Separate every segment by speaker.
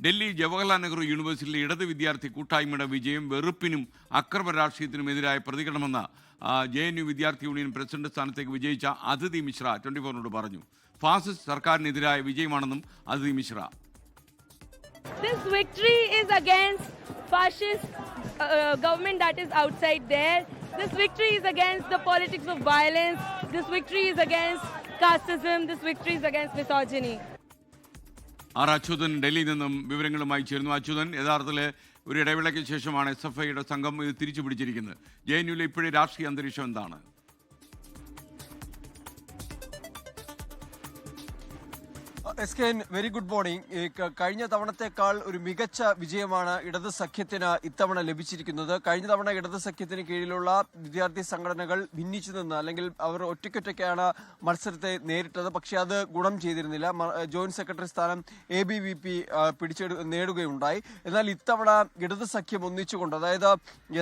Speaker 1: ഡൽഹി ജവഹർലാൽ നെഹ്റു യൂണിവേഴ്സിറ്റിയിലെ ഇടത് വിദ്യാർത്ഥി കൂട്ടായ്മയുടെ വിജയം വെറുപ്പിനും അക്രമ രാഷ്ട്രീയത്തിനും എതിരായ പ്രതികരണമെന്ന് ജെ എൻ യു വിദ്യാർത്ഥി യൂണിയൻ പ്രസിഡന്റ് സ്ഥാനത്തേക്ക് വിജയിച്ച അതിഥി മിശ്ര ട്വന്റി ഫോറിനോട് പറഞ്ഞു ഫാസിസ്റ്റ് സർക്കാരിനെതിരായ വിജയമാണെന്നും Aditi Mishra
Speaker 2: This victory is against fascist uh, government that is outside there. This victory is against the politics of violence. This victory is against casteism. This victory is against misogyny.
Speaker 1: R Achuthan ഡൽഹിയിൽ നിന്നും വിവരങ്ങളുമായി ചേരുന്നു. അച്യുതൻ യഥാർത്ഥത്തിൽ ഒരു ഇടവേളയ്ക്ക് ശേഷമാണ് S F ഐയുടെ സംഘം ഇത് തിരിച്ചു പിടിച്ചിരിക്കുന്നത് ജെ എൻ യുവിലെ ഇപ്പോഴേ രാഷ്ട്രീയ അന്തരീക്ഷം എന്താണ്?
Speaker 3: S K N very good morning കഴിഞ്ഞ തവണത്തെക്കാൾ ഒരു മികച്ച വിജയമാണ് ഇടത് സഖ്യത്തിന് ഇത്തവണ ലഭിച്ചിരിക്കുന്നത്. കഴിഞ്ഞ തവണ ഇടത് സഖ്യത്തിന് കീഴിലുള്ള വിദ്യാർത്ഥി സംഘടനകൾ ഭിന്നിച്ചു നിന്ന് അല്ലെങ്കിൽ അവർ ഒറ്റയ്ക്കൊറ്റയ്ക്കാണ് മത്സരത്തെ നേരിട്ടത്. പക്ഷേ അത് ഗുണം ചെയ്തിരുന്നില്ല. ജോയിന്റ് സെക്രട്ടറി സ്ഥാനം എ ബി വി പി പിടിച്ചെടു നേടുകയുണ്ടായി. എന്നാൽ ഇത്തവണ ഇടത് സഖ്യം ഒന്നിച്ചുകൊണ്ട് അതായത്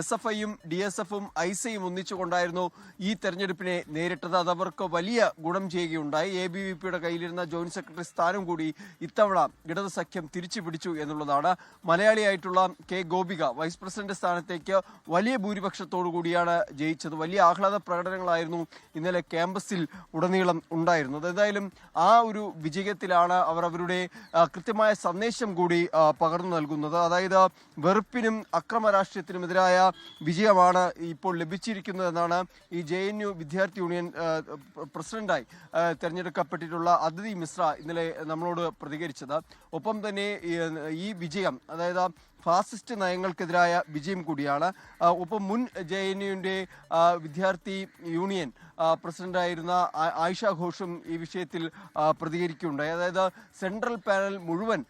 Speaker 3: എസ് എഫ് ഐയും ഡി എസ് എഫും ഐ സിയും ഒന്നിച്ചുകൊണ്ടായിരുന്നു ഈ തെരഞ്ഞെടുപ്പിനെ നേരിട്ടത്. അത് അവർക്ക് വലിയ ഗുണം ചെയ്യുകയുണ്ടായി. എ ബി വി പിയുടെ കയ്യിലിരുന്ന ജോയിന്റ് സെക്രട്ടറി സ്ഥാനം കൂടി ഇത്തവണ ഇടത് സഖ്യം തിരിച്ചു പിടിച്ചു എന്നുള്ളതാണ് മലയാളിയായിട്ടുള്ള കെ ഗോപിക വൈസ് പ്രസിഡന്റ് സ്ഥാനത്തേക്ക് വലിയ ഭൂരിപക്ഷത്തോടു കൂടിയാണ് ജയിച്ചത്. വലിയ ആഹ്ലാദ പ്രകടനങ്ങളായിരുന്നു ഇന്നലെ ക്യാമ്പസിൽ ഉടനീളം ഉണ്ടായിരുന്നത്. എന്തായാലും ആ ഒരു വിജയത്തിലാണ് അവർ അവരുടെ കൃത്യമായ സന്ദേശം കൂടി പകർന്നു നൽകുന്നത്. അതായത് വെറുപ്പിനും അക്രമ രാഷ്ട്രീയത്തിനുമെതിരായ വിജയമാണ് ഇപ്പോൾ ലഭിച്ചിരിക്കുന്നതെന്നാണ് ഈ ജെ എൻ യു വിദ്യാർത്ഥി യൂണിയൻ പ്രസിഡന്റായി തെരഞ്ഞെടുക്കപ്പെട്ടിട്ടുള്ള അതിഥി മിശ്ര ഇന്നലെ നമ്മളോട് പ്രതികരിച്ചത്. ഒപ്പം തന്നെ ഈ- വിജയം അതായത് ഫാസിസ്റ്റ് നയങ്ങൾക്കെതിരായ വിജയം കൂടിയാണ്. ഒപ്പം മുൻ ജെ എൻ യുവിന്റെ വിദ്യാർത്ഥി യൂണിയൻ പ്രസിഡന്റായിരുന്ന ആയിഷ ഘോഷും ഈ വിഷയത്തിൽ പ്രതികരിക്കുകയുണ്ടായി അതായത് സെൻട്രൽ പാനൽ മുഴുവൻ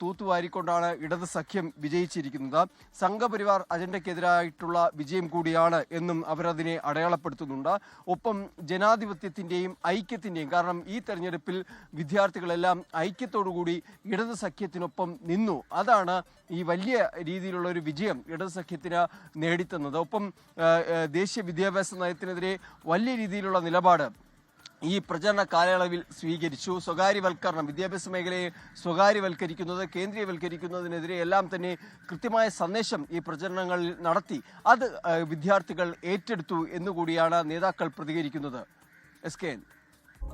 Speaker 3: തൂത്തുവാരിക്കൊണ്ടാണ് ഇടത് സഖ്യം വിജയിച്ചിരിക്കുന്നത്. സംഘപരിവാർ അജണ്ടയ്ക്കെതിരായിട്ടുള്ള വിജയം കൂടിയാണ് എന്നും അവരതിനെ അടയാളപ്പെടുത്തുന്നുണ്ട്. ഒപ്പം ജനാധിപത്യത്തിന്റെയും ഐക്യത്തിന്റെയും കാരണം ഈ തെരഞ്ഞെടുപ്പിൽ വിദ്യാർത്ഥികളെല്ലാം ഐക്യത്തോടുകൂടി ഇടത് സഖ്യത്തിനൊപ്പം നിന്നു. അതാണ് ഈ വലിയ രീതിയിലുള്ള ഒരു വിജയം ഇടത് സഖ്യത്തിന് നേടിത്തന്നത്. ഒപ്പം ദേശീയ വിദ്യാഭ്യാസ നയത്തിനെതിരെ വലിയ രീതിയിലുള്ള നിലപാട് ഈ പ്രചരണ കാലയളവിൽ സ്വീകരിച്ചു. സ്വകാര്യവൽക്കരണം വിദ്യാഭ്യാസ മേഖലയെ സ്വകാര്യവൽക്കരിക്കുന്നത് കേന്ദ്രീയവൽക്കരിക്കുന്നതിനെതിരെ എല്ലാം തന്നെ കൃത്യമായ സന്ദേശം ഈ പ്രചരണങ്ങളിൽ നടത്തി. അത് വിദ്യാർത്ഥികൾ ഏറ്റെടുത്തു എന്നുകൂടിയാണ് നേതാക്കൾ പ്രതികരിക്കുന്നത്. S K